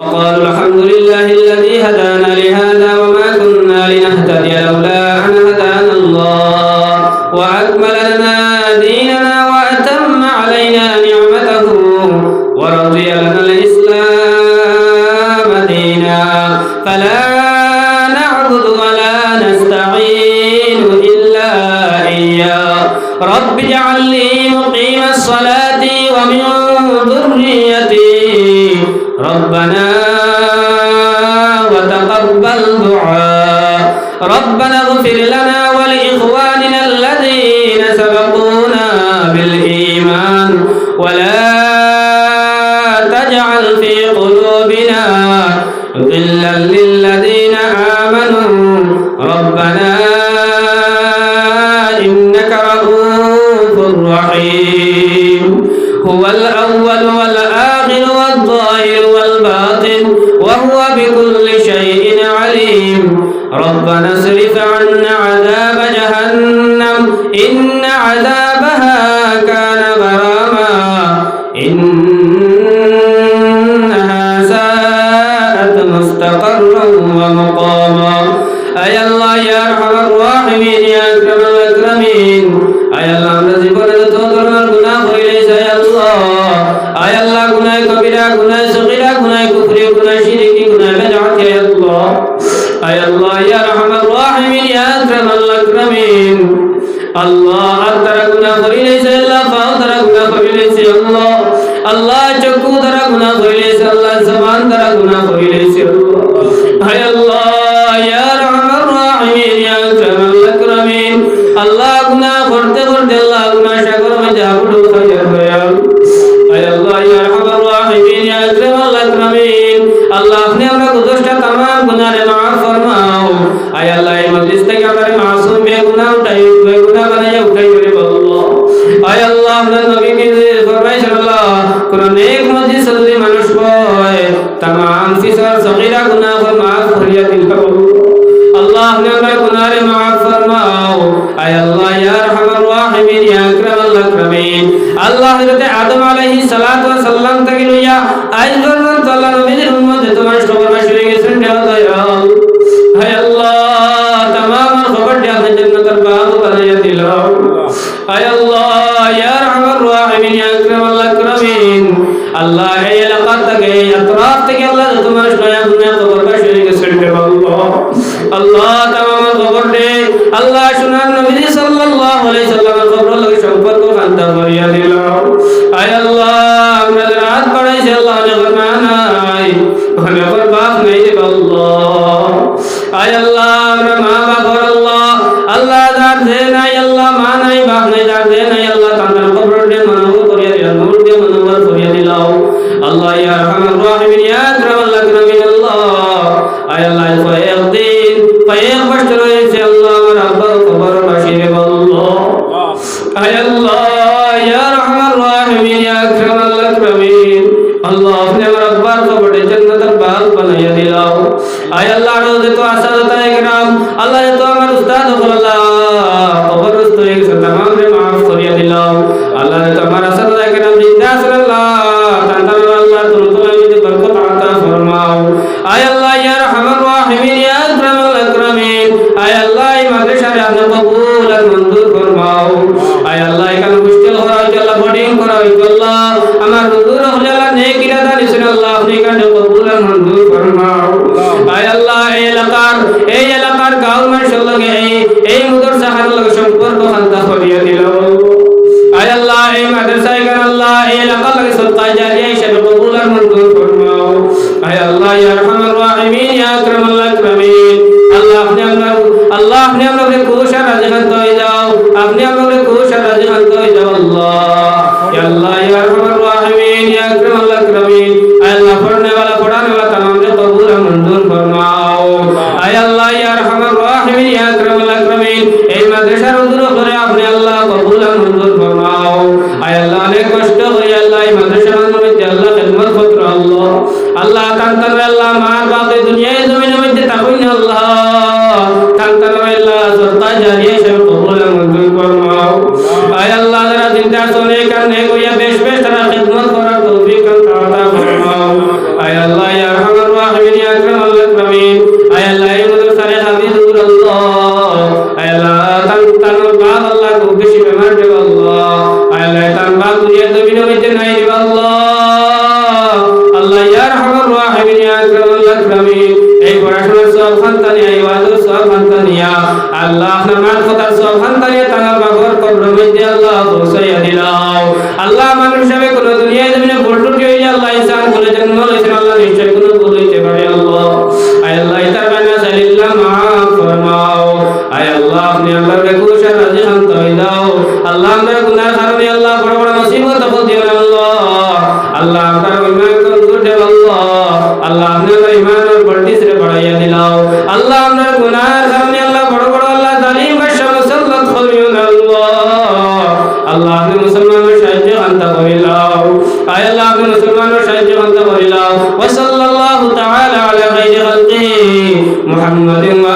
وقالوا الحمد لله الذي هدانا لهذا وما كنا لنهتدي لولا أن هدانا الله. وأكمل لنا ديننا وأتم علينا نعمته ورضي لنا الإسلام دينا. فلا نعبد ولا نستعين إلا إياه. رب اجعل لي مقيم الصلاة ومن ذريتي ربنا وتقبل دعاء ربنا وهو بكل شيء عليم. ربنا اصرف عنا عذاب جهنم إن عذابها كان غراما. إنها ساءت مستقرا ومقاما. أي الله يا أرحم الراحمين يا أكرم الأكرمين. أي الله আল্লাহ, আর তারা গুনাহ করিলেছে আল্লাহ পাও তারা গুনাহ করিলেছে আল্লাহ। আল্লাহ চক্ষু তারা গুনাহ করিলেছে আল্লাহ জবান তারা গুনাহ করিলেছে আল্লাহ। হায় আল্লাহ, ইয়া রাহিমিন, ইয়া আকরামাল আকরামিন। আল্লাহ গুনাহ করতে করতে, আল্লাহ গুনাহ সাগর মধ্যে আবুডু খাইয়া হয়ে আয় আল্লাহ, ইয়া রাহিমিন, ইয়া আকরামাল আকরামিন। আল্লাহ, আপনি আমরা গুদোষটা তামাম গুনাহে মাফ ফরমাও। আয় আল্লাহ আল্লাহ আপনি আমরা গুনাহে মাফ ফরমাও। ইয়া রাহিমিন আদম আলাইহিস আজ আল্লাহ তামামার খবর দে আল্লাহ শুনান নবী সাল্লাল্লাহু আলাইহি সাল্লামের খবর লগে সম্পর্ক কান্তা করিয়া দিলাম আয় আল্লাহ আমরা রাত পড়াইছি আল্লাহ নে ফরমা নাই ওখানে আবার বাপ নেই আল্লাহ। আয় আল্লাহ, আমরা মা বাপ আল্লাহ। আল্লাহ দার দে নাই, আল্লাহ মা নাই, বাপ নাই দার দে নাই, আল্লাহ তামার খবর দে মনোবল করিয়া দিলাম মনোবল দিয়ে আয় আল্লাহ, ইয়া রহমান রাহিমিন, ইয়া আকরামাল আকরামিন আল্লাহ আপনি আমার আব্বার কবরে জান্নাতের বাগ বানাইয়া দিলাও আয় আল্লাহ রোজে তো আসাদতা একরাম আল্লাহ এখানে কবুল মঞ্জুর ফরমাও আল্লাহ, এই এলাকার এই এলাকার গাঁও মানুষের এই এই মাদ্রাসা হার লগে সম্পর্ক খান্তা করিয়া দিল আয় আল্লাহ, এই মাদ্রাসা এখানে আল্লাহ এই এলাকার লগে সত্তা জারিয়া জারি হিসেবে কবুল মঞ্জুর ফরমাও আয় আল্লাহ, যারা চিন্তা চলে কান নে কইয়া বেশ বেশ তারা খিদমত করার তৌফিক কান তাআলা ফরমাও আয় আল্লাহ, ইয়া রহমান রাহিম ইয়া আকরাম আকরামিন আয় আল্লাহ ইয়া মুদর সারে আল্লাহ আয় আল্লাহ, তান তান বাদ আল্লাহ খুব বেশি বেমার দেব আল্লাহ আয় আল্লাহ, তান বাদ দুনিয়া জমিনের মধ্যে নাই দেব আল্লাহ আল্লাহ, আপনি আল্লাহর খুশি রাজি শান্ত হয়ে দাও আল্লাহ, আমরা গুনার কারণে আল্লাহ বড় বড় মুসিবত আপদ দিও আল্লাহ। আল্লাহ আমরা ইমান কমজোর দেব আল্লাহ। আল্লাহ, আপনি আমার ইমানের বল্টিস রে বাড়াইয়া দিলাও আল্লাহ আমরা গুনার কারণে আল্লাহ বড় বড় আল্লাহ জালিম বাদশা মুসাল্লাত করিও আল্লাহ। আল্লাহ, আপনি মুসলমানের সাহায্য আনতা করিলাও আয় আল্লাহ, আপনি মুসলমানের সাহায্য আনতা করিলাও ওয়া সাল্লাল্লাহু তাআলা আলা খাইরি খালকিহি মুহাম্মাদিন ওয়া